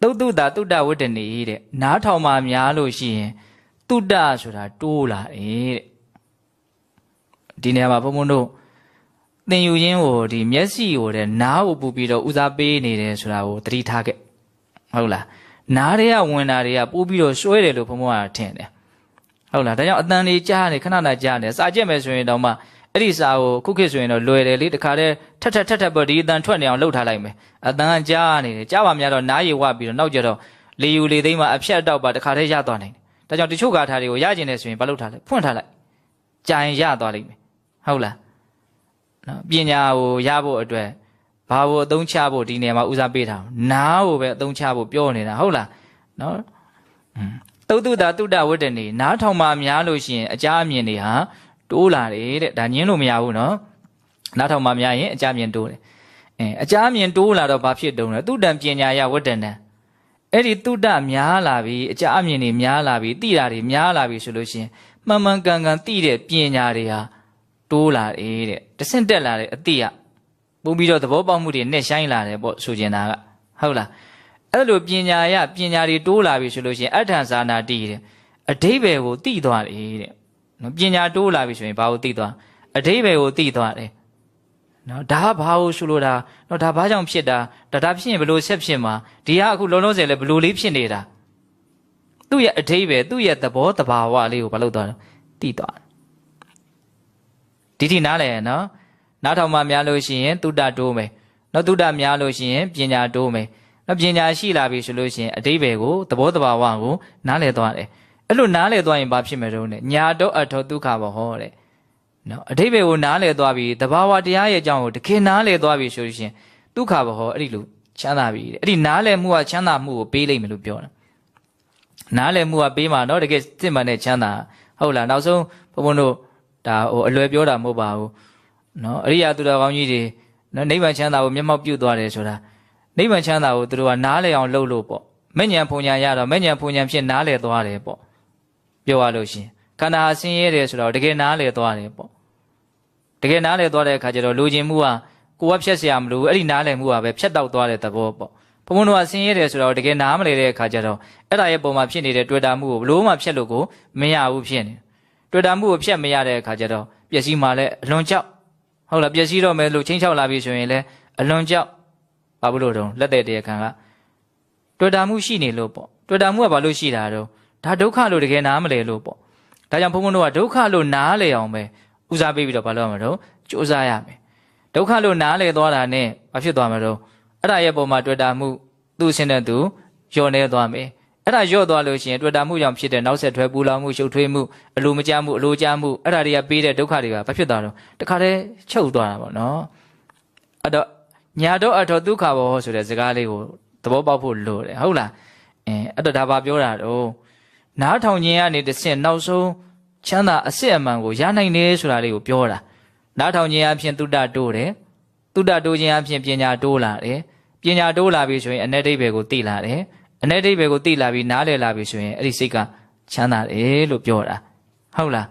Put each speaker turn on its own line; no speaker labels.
သုတ်တုတာတုတ္တဝတ္တနေတဲ့နားထောင်မှများလို့ရှိရင်တုတ္တဆိုတာတိုးလာတယ်တဲ့ဒီနေရာမှာဘုံဘုံတို့သင်ယူရင်းကိုဒီမျက်စိကိုတဲ့နားကိုပူပြီးတော့ဦးစားပေးနေတယ်ဆိုတာကိုသတိထားခဲ့ဟုတ်လားနားတွေကဝင်တာတွေကပိုးပြီးတော့ရွှဲတယ်လို့ဘုံဘုံကထင်တယ်ဟုတ်လားဒါကြောင့်အတန်လေးကြားနေခဏခဏကြားနေစာကြက်မယ်ဆိုရင်တော့မှ အဲ့ဒီစာကိုခုခေတ်ဆိုရင်တော့လွယ်တယ်လေတခါတည်းထက်ထက်ထက်ထက်ပေါ့ဒီအတန်ထွက်နေအောင်လှုပ်ထားလိုက်မယ်အတန်ကကြားနေတယ်ကြားပါများတော့နားရည်ဝပြီးတော့နောက်ကျတော့လေယူလေသိမ်းမှာအဖြတ်တော့ပါတခါတည်းရသွားနိုင်တယ်ဒါကြောင့်တချို့ကားထားတွေကိုရကျင်နေဆိုရင်ဘာလုပ်ထားလဲဖွင့်ထားလိုက်ကြာရင်ရသွားလိမ့်မယ်ဟုတ်လားနော်ပညာကိုရဖို့အတွက်ဘာကိုအသုံးချဖို့ဒီနေရာမှာဦးစားပေးထားနားကိုပဲအသုံးချဖို့ပြောနေတာဟုတ်လားနော်သုတ်တုတာတုတ္တဝတ္တနေနားထောင်မှများလို့ရှိရင်အကြအမြင်တွေဟာ တိုးလာတယ်တဲ့ဒါညင်းလို့မရဘူးနော်နားထောင်မှများရင်အကြအမြင်တိုးတယ်အဲအကြအမြင်တိုးလာတော့ဘာဖြစ်တုံးလဲတုတ္တံပညာယဝတ္တနံအဲ့ဒီတုတ္တများလာပြီအကြအမြင်တွေများလာပြီတိတာတွေများလာပြီဆိုလို့ရှိရင်မှန်မှန်ကန်ကန်တိတဲ့ပညာတွေဟာတိုးလာတယ်တဲ့တဆင့်တက်လာတဲ့အတိကပုံပြီးတော့သဘောပေါက်မှုတွေနဲ့ဆိုင်လာတယ်ပေါ့ဆိုကျင်တာကဟုတ်လားအဲ့လိုပညာရပညာတွေတိုးလာပြီဆိုလို့ရှိရင်အဋ္ဌံဇာနာတိတဲ့အဓိပ္ပာယ်ကိုသိသွားတယ်တဲ့ နော်ပညာတိုးလာပြီဆိုရင်ဘာကိုသိသွားအဓိပ္ပာယ်ကိုသိသွားတယ်နော်ဒါကဘာကိုဆိုလိုတာနော်ဒါဘာကြောင့်ဖြစ်တာဒါဒါဖြစ်ရင်ဘလို့ဆက်ဖြစ်မှာဒီကအခုလုံးလုံးစဲလဲဘလို့လေးဖြစ်နေတာသူ့ရဲ့အဓိပ္ပာယ်သူ့ရဲ့သဘောတဘာဝလေးကိုဘာလို့သွားလဲသိသွားတယ်ဒီထိနားလဲနော်နားထောင်မှများလို့ရှိရင်တုတ္တတိုးမယ်နော်တုတ္တများလို့ရှိရင်ပညာတိုးမယ်နော်ပညာရှိလာပြီဆိုလို့ရှိရင်အတိဘယ်ကိုသဘောတဘာဝကိုနားလည်သွားတယ် အဲ့လိုနားလည်သွားရင်ဘာဖြစ်မယ်တော့ ਨੇ ညာတော့အထောဒုက္ခဘဟောတဲ့နော်အတိဘယ်ကိုနားလည်သွားပြီတဘာဝတရားရဲ့အကြောင်းကိုတခင်နားလည်သွားပြီဆိုလို့ရှိရင်ဒုက္ခဘဟောအဲ့ဒီလိုချမ်းသာပြီတဲ့အဲ့ဒီနားလည်မှုကချမ်းသာမှုကိုပေးလိမ့်မယ်လို့ပြောတာနားလည်မှုကပေးမှာနော်တကယ်စစ်မှန်တဲ့ချမ်းသာဟုတ်လားနောက်ဆုံးဘုံဘုံတို့ဒါဟိုအလွယ်ပြောတာမဟုတ်ပါဘူးနော်အရိယာသူတော်ကောင်းကြီးတွေနော်နိဗ္ဗာန်ချမ်းသာကိုမျက်မှောက်ပြုသွားတယ်ဆိုတာနိဗ္ဗာန်ချမ်းသာကိုသူတို့ကနားလည်အောင်လုပ်လို့ပေါ့မဲ့ညာဖုန်ညာရတော့မဲ့ညာဖုန်ညာဖြစ်နားလည်သွားတယ်ပေါ့ ပြောရလို့ရှင်ခန္ဓာဆင်းရဲတယ်ဆိုတော့တကယ်နားလည်သွားတယ်ပေါ့တကယ်နားလည်သွားတဲ့အခါကျတော့လူချင်းမှုကကိုယ်ကဖြတ်เสียမလို့အဲ့ဒီနားလည်မှုကပဲဖြတ်တောက်သွားတဲ့သဘောပေါ့ဘုံဘုံတို့ကဆင်းရဲတယ်ဆိုတော့တကယ်နားမလည်တဲ့အခါကျတော့အဲ့ဒါရဲ့ပုံမှာဖြစ်နေတဲ့တွေ့တာမှုကိုဘလို့မှဖြတ်လို့ကိုမရဘူးဖြစ်နေတွေ့တာမှုကိုဖြတ်မရတဲ့အခါကျတော့ပျက်စီးမှလည်းအလွန်ကြောက်ဟုတ်လားပျက်စီးတော့မယ်လို့ချင်းချောက်လာပြီဆိုရင်လည်းအလွန်ကြောက်ဘာလို့လို့တော့လက်တဲ့တရားခံကတွေ့တာမှုရှိနေလို့ပေါ့တွေ့တာမှုကဘာလို့ရှိတာတော့ ဒါဒုက္ခလို့တကယ်နားမလဲလို့ပေါ့ဒါကြောင့်ဘုန်းဘုန်းတို့ကဒုက္ခလို့နားလေအောင်ပဲဦးစားပေးပြီးတော့ဘာလို့ရမှာတော့စူးစမ်းရမယ်ဒုက္ခလို့နားလေသွားတာနဲ့ဘာဖြစ်သွားမှာတော့အဲ့ဒါရဲ့ပုံမှာတွေ့တာမှုသူ့ဆင်းတဲ့သူညှော်နေသွားမယ်အဲ့ဒါညှော့သွားလို့ရှိရင်တွေ့တာမှုကြောင့်ဖြစ်တဲ့နောက်ဆက်တွဲပူလောင်မှုရှုပ်ထွေးမှုအလိုမကျမှုအလိုကျမှုအဲ့ဒါတွေကပေးတဲ့ဒုက္ခတွေကဘာဖြစ်သွားတော့တခါတည်းချုပ်သွားတာပေါ့နော်အဲ့တော့ညာတော့အထောဒုက္ခဘောဆိုတဲ့စကားလေးကိုသဘောပေါက်ဖို့လိုတယ်ဟုတ်လားအဲအဲ့တော့ဒါဘာပြောတာတော့ နားထောင်ခြင်းကနေတစ်ဆင့်နောက်ဆုံးချမ်းသာအစစ်အမှန်ကိုရနိုင်တယ်ဆိုတာလေးကိုပြောတာနားထောင်ခြင်းအပြင်တုတ္တတိုးတယ်တုတ္တတိုးခြင်းအပြင်ပညာတိုးလာတယ်ပညာတိုးလာပြီဆိုရင်အ내ဒိဗေကိုသိလာတယ်အ내ဒိဗေကိုသိလာပြီးနားလည်လာပြီဆိုရင်အဲ့ဒီစိတ်ကချမ်းသာတယ်လို့ပြောတာဟုတ်လား